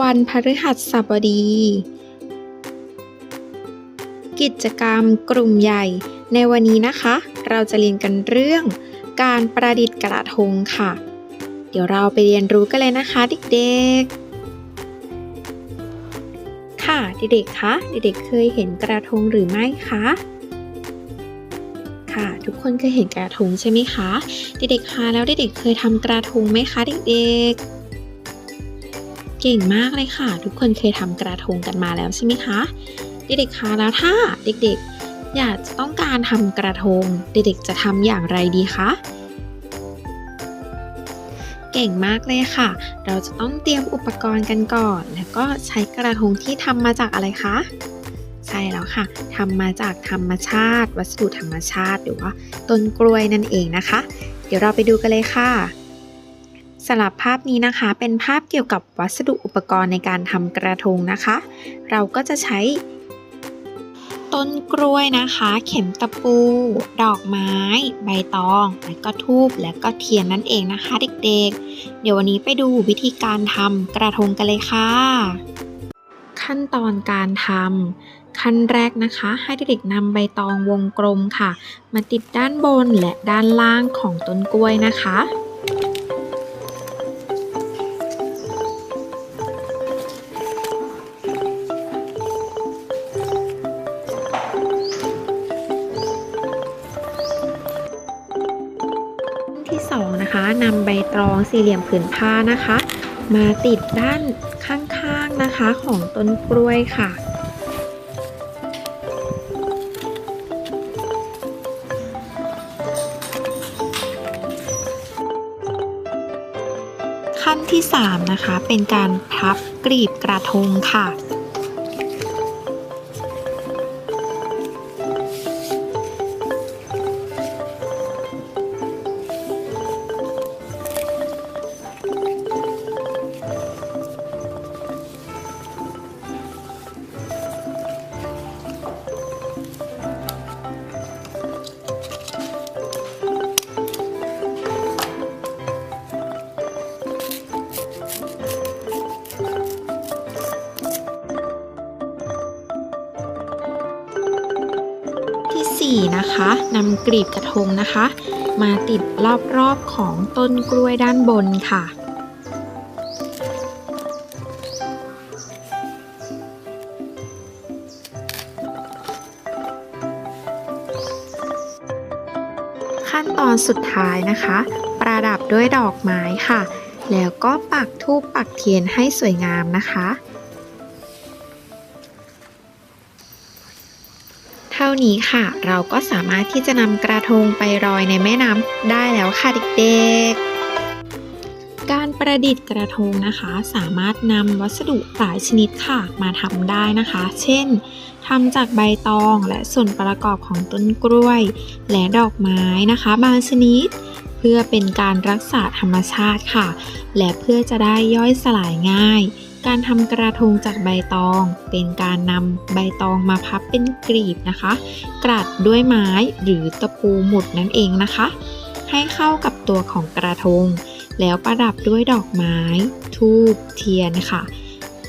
วันพฤหัสบดี กิจกรรมกลุ่มใหญ่ในวันนี้นะคะ เราจะเรียนกันเรื่อง การประดิษฐ์กระทงค่ะ เดี๋ยวเราไปเรียนรู้กันเลยนะคะเด็กๆ ค่ะเด็กๆคะเด็กๆเคยเห็นกระทงหรือไม่คะค่ะทุกคนเคยเห็นกระทงใช่ไหมคะ เด็กๆคะแล้วเด็กๆเคยทำกระทงไหมคะเด็กๆ เก่งมากเลยค่ะ ทุกคนเคยทำกระทงกันมาแล้วใช่ไหมคะ เด็กๆคะแล้วถ้าเด็กๆ อยากจะต้องการทำกระทง เด็กๆจะทำอย่างไรดีคะเก่งมากเลยค่ะ เราจะต้องเตรียมอุปกรณ์กันก่อน แล้วก็ใช้กระทงที่ทำมาจากอะไรคะ ใช่แล้วค่ะทำมาจากธรรมชาติ วัสดุธรรมชาติ หรือว่าต้นกล้วยนั่นเองนะคะ เดี๋ยวเราไปดูกันเลยค่ะ สำหรับภาพนี้นะคะ เป็นภาพเกี่ยวกับวัสดุอุปกรณ์ในการทำกระทงนะคะ เราก็จะใช้ ต้นกล้วยนะคะ เข็มตะปู ดอกไม้ ใบตอง และก็ทูบและก็เทียนนั่นเองนะคะ เด็กๆ เดี๋ยววันนี้ไปดูวิธีการทำกระทงกันเลยค่ะ ขั้นตอนการทำขั้นแรกนะคะให้เด็กๆนำใบตองวงกลมค่ะ มาติดด้านบนและด้านล่างของต้นกล้วยนะคะ นะคะนำใบตองสี่เหลี่ยมผืนผ้านะคะ มาติดด้านข้างๆนะคะของต้นกล้วยค่ะ ขั้นที่ 3 นะคะ เป็นการพับกรีบกระทงค่ะ 4 นะคะนำกลีบกระทงนะคะ มาติดรอบๆของต้นกล้วยด้านบนค่ะขั้นตอนสุดท้ายนะคะ ประดับด้วยดอกไม้ค่ะ แล้วก็ปักธูปปักเทียนให้สวยงามนะคะ ท่านี้ค่ะ เราก็สามารถที่จะนำกระทงไปลอยในแม่น้ำได้แล้วค่ะเด็กๆ การประดิษฐ์กระทงนะคะ สามารถนำวัสดุหลายชนิดค่ะมาทำได้นะคะ เช่นทำจากใบตองและส่วนประกอบของต้นกล้วย และดอกไม้นะคะ บางชนิด พื่อเป็นการรักษาธรรมชาติค่ะ และเพื่อจะได้ย่อยสลายง่าย การทำกระทงจากใบตอง เป็นการนำใบตองมาพับเป็นกรีบนะคะ กรัดด้วยไม้หรือตะปูหมุดนั่นเองนะคะ ให้เข้ากับตัวของกระทง แล้วประดับด้วยดอกไม้ ทูบเทียนค่ะ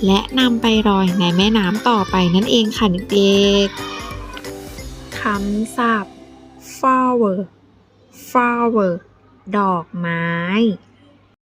และนำไปลอยในแม่น้ำต่อไปนั่นเองค่ะเด็กๆคำศัพท์ flower flower ดอกไม้